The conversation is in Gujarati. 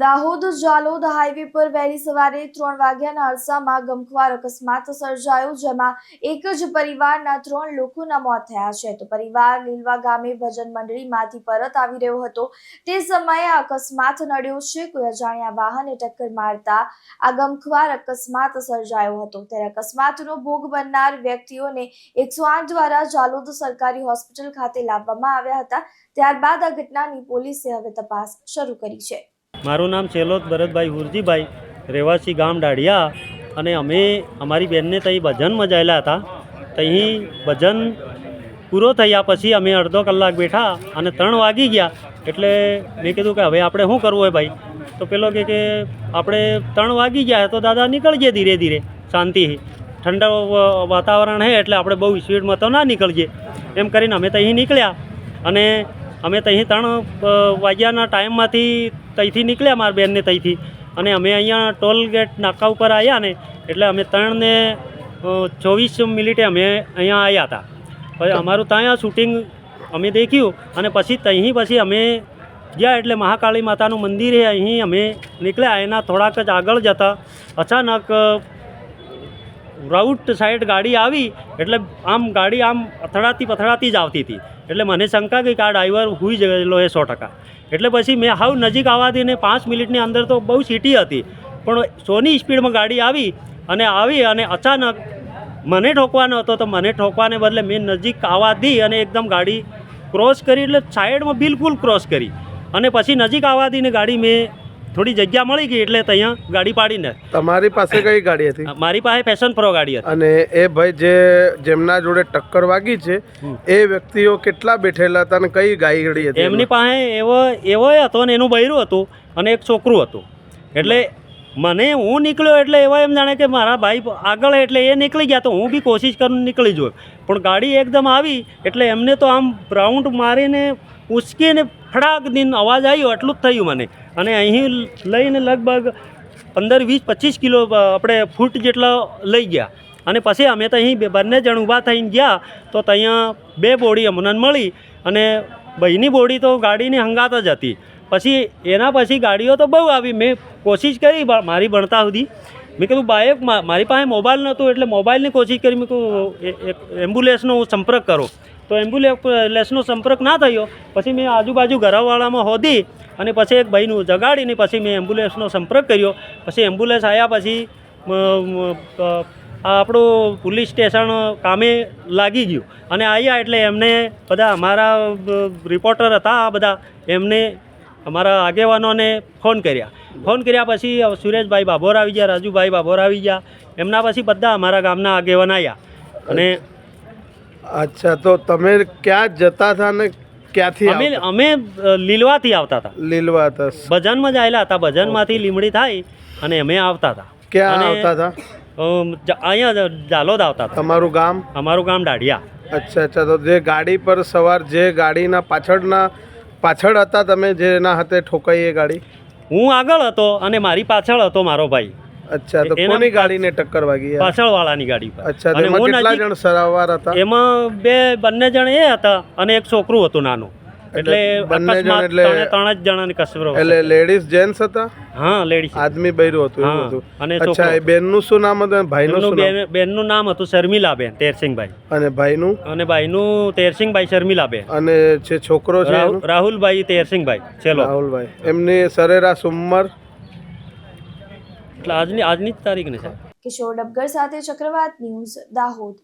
દાહોદ જાલોદ હાઈવે પર વહેલી સવારે ત્રણ વાગ્યાના અરસામાં ગમખ્વાર અકસ્માત સર્જાયો, જેમાં એક જ પરિવારના ત્રણ લોકોના મોત થયા છે. તો પરિવાર લીલવા ગામે ભજન મંડળીમાંથી પરત આવી રહ્યો હતો. તે સમયે આ અકસ્માત નડ્યો છે. કોઈ અજાણ્યા વાહને ટક્કર મારતા આ ગમખ્વાર અકસ્માત સર્જાયો હતો. ત્યારે અકસ્માતનો ભોગ બનનાર વ્યક્તિઓને એકસો આઠ દ્વારા જાલોદ સરકારી હોસ્પિટલ ખાતે લાવવામાં આવ્યા હતા. ત્યારબાદ આ ઘટનાની પોલીસે હવે તપાસ શરૂ કરી છે. મારું નામ ચેલોદ ભરતભાઈ હુરજીભાઈ, રહેવાસી ગામ ડાઢિયા અને અમે અમારી બેનને ત્યાં ભજનમાં જાયેલા હતા. ત્યાં ભજન પૂરો થયા પછી અમે અડધો કલાક બેઠા અને ત્રણ વાગી ગયા. એટલે મેં કીધું કે હવે આપણે શું કરવું હોય ભાઈ? તો પેલો કે કે આપણે ત્રણ વાગી ગયા તો દાદા નીકળીએ ધીરે ધીરે, શાંતિથી. ઠંડા વાતાવરણ છે એટલે આપણે બહુ સ્પીડમાં તો ના નીકળીએ. એમ કરીને અમે ત્યાં નીકળ્યા અને અમે ત્યાંથી ત્રણ વાગ્યાના ટાઈમમાંથી ત્યાંથી નીકળ્યા મારા બેનને ત્યાંથી અને અમે અહીંયા ટોલ ગેટ નાકા ઉપર આવ્યા ને, એટલે અમે ત્રણને ચોવીસ મિનિટે અમે અહીંયા આવ્યા હતા. પછી અમારું ત્યાં શૂટિંગ અમે દેખ્યું અને પછી ત્યાંથી પછી અમે ગયા એટલે મહાકાળી માતાનું મંદિર અહીં અમે નીકળ્યા. એના થોડાક જ આગળ જતા અચાનક રાઉટ સાઈડ ગાડી આવી, એટલે આમ ગાડી આમ અથડાતી પથડાતી જ આવતી હતી. એટલે મને શંકા કે આ ડ્રાઈવર હુઈ ગયેલો એ સો ટકા. એટલે પછી મેં હાવ નજીક આવવા દઈને પાંચ મિનિટની અંદર તો બહુ સીટી હતી. પણ સોની સ્પીડમાં ગાડી આવી અને આવી અને અચાનક મને ઠોકવાનો હતો, તો મને ઠોકવાને બદલે મેં નજીક આવવા દી અને એકદમ ગાડી ક્રોસ કરી, એટલે સાઈડમાં બિલકુલ ક્રોસ કરી. અને પછી નજીક આવવા દઈને ગાડી મેં થોડી જગ્યા મળી ગઈ એટલે ત્યાં ગાડી પાડીને. તમારી પાસે કઈ ગાડી હતી? મારી પાસે પેશન પ્રો ગાડી હતી. અને એ ભાઈ જે જેમના જોડે ટક્કર વાગી છે એ વ્યક્તિઓ કેટલા બેઠેલા હતા અને કઈ ગાડી હતી એમની પાસે એવો એવો હતો ને એનું બૈરું હતું અને એક છોકરું હતું. એટલે મને હું નીકળ્યો એટલે એવા એમ જાણે કે મારા ભાઈ આગળ એટલે એ નીકળી ગયા તો હું બી કોશિશ કરીને નીકળી જોયો પણ ગાડી એકદમ આવી એટલે એમને તો આમ રાઉન્ડ મારીને ઉચકીને ફડાક દિન અવાજ આવ્યો એટલું જ થયું મને. અને અહીં લઈને લગભગ પંદર, વીસ, પચીસ કિલો આપણે ફૂટ જેટલા લઈ ગયા. અને પછી અમે તો અહીં બંને જણ ઊભા થઈને ગયા, તો ત્યાં બે બોડી અમને મળી અને ભાઈની બોડી તો ગાડીની હંગાત જ હતી. પછી એના પછી ગાડીઓ તો બહુ આવી. મેં કોશિશ કરી મારી ભણતા સુધી. મેં કીધું બાયક મારી પાસે મોબાઈલ નહોતો એટલે મોબાઈલની કોશિશ કરી. મેં કહું એમ્બ્યુલન્સનો સંપર્ક કરો. તો એમ્બ્યુલન્સનો સંપર્ક ના થયો. પછી મેં આજુબાજુ ઘરવાળામાં હોધી અને પછી એક ભાઈનું જગાડીને પછી મેં એમ્બ્યુલન્સનો સંપર્ક કર્યો. પછી એમ્બ્યુલન્સ આવ્યા પછી આપણું પોલીસ સ્ટેશન કામે લાગી ગયું. અને આવ્યા એટલે એમને બધા અમારા રિપોર્ટર હતા આ બધા, એમને અમારા આગેવાનોને ફોન કર્યા. ફોન કર્યા પછી સુરેશભાઈ બાભોર આવી ગયા, રાજુભાઈ બાભોર આવી ગયા. એમના પછી બધા અમારા ગામના આગેવાન આવ્યા અને અચ્છા તો તમે ક્યાં જતા હતા ને ક્યાંથી અમે અમે લીલવાથી આવતા હતા. લીલવા હતા ભજનમાં જ આવેલા હતા. ભજનમાંથી લીમડી થાય અને અમે આવતા હતા. ક્યાં આવતા હતા? અહીંયા ઝાલોદ આવતા હતા. તમારું ગામ? અમારું ગામ દાઢિયા અચ્છા અચ્છા તો જે ગાડી પર સવાર જે ગાડીના પાછળના પાછળ હતા તમે જેના હાથે ઠોકાઈ એ ગાડી? હું આગળ હતો અને મારી પાછળ હતો મારો ભાઈ. અચ્છા તો કોની ગાડીને ટક્કર વાગી પાછળ વાળાની ગાડી પર અચ્છા અને કેટલા જણ સરાવાર હતા? એમાં બે બંને જણ એ હતા અને એક છોકરું હતું નાનું. એટલે બંને જણ એટલે- ત્રણ જ જણાની કસરો એટલે લેડીઝ જેન્ટ્સ હતા? હા લેડીઝ આદમી બૈરું હતું એવું હતું. અને અચ્છા એ બેનનું શું નામ હતું? ભાઈનું શું નામ? બેન બેનનું નામ હતું શર્મિલાબેન તેરસિંહભાઈ. અને ભાઈનું? અને ભાઈનું તેરસિંહભાઈ શર્મિલાબેન. અને જે છોકરો છે રાહુલભાઈ તેરસિંહભાઈ ચલો રાહુલભાઈ. એમની સરેરાશ ઉંમર? એટલે આજની આજની જ તારીખ ને સાહેબ કિશોર ડબગર સાથે ચક્રવાત ન્યૂઝ દાહોદ.